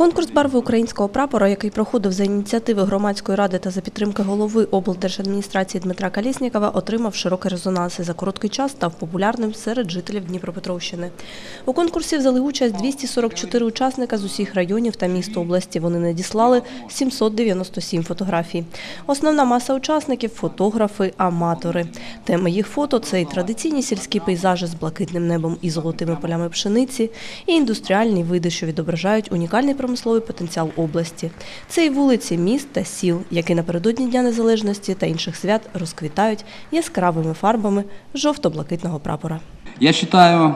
Конкурс барви українського прапора, який проходив за ініціативи громадської ради та за підтримки голови облдержадміністрації Дмитра Каліснікова, отримав широкий резонанс і за короткий час став популярним серед жителів Дніпропетровщини. У конкурсі взяли участь 244 учасника з усіх районів та міст області. Вони надіслали 797 фотографій. Основна маса учасників фотографи, аматори. Теми їх фото це і традиційні сільські пейзажі з блакитним небом і золотими полями пшениці, і індустріальні види, що відображають унікальний промисловий потенціал області. Це і вулиці міст та сіл, які напередодні Дня Незалежності та інших свят розквітають яскравими фарбами жовто-блакитного прапора. Я считаю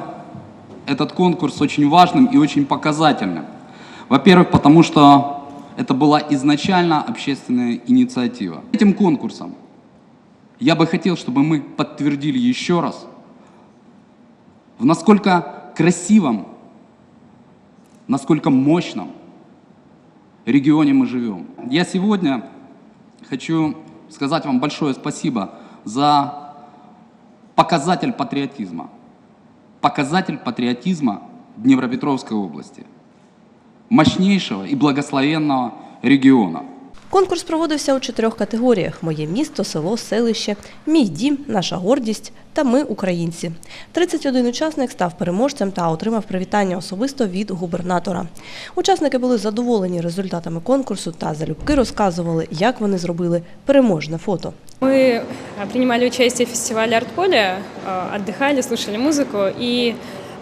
этот конкурс очень важным и очень показательным. Во-первых, потому что это была изначально общественная инициатива. Этим конкурсом я бы хотел, чтобы мы подтвердили еще раз, в насколько красивом, насколько мощном регионе мы живем. Я сегодня хочу сказать вам большое спасибо за показатель патриотизма. Показатель патриотизма Днепропетровской области. Мощнейшего и благословенного региона. Конкурс проводився у чотирьох категоріях: моє місто, село, селище, мій дім, наша гордість та ми українці. 31 учасник став переможцем та отримав привітання особисто від губернатора. Учасники були задоволені результатами конкурсу та залюбки розказували, як вони зробили переможне фото. Мы а, принимали участие в фестивале «Артполе», а, отдыхали, слушали музыку, и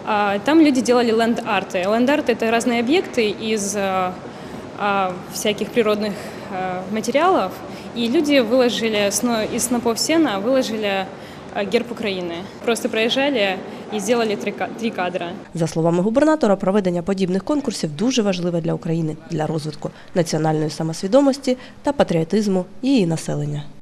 а, там люди делали ленд-арты. Ленд-арты – это разные объекты из а, а, всяких природных а, материалов, и люди выложили сно- из снопов сена, выложили а, герб Украины. Просто проезжали и сделали три ка- три кадра. За словами губернатора, проведення подібних конкурсів дуже важливе для України, для розвитку національної самосвідомості та патріотизму її населення.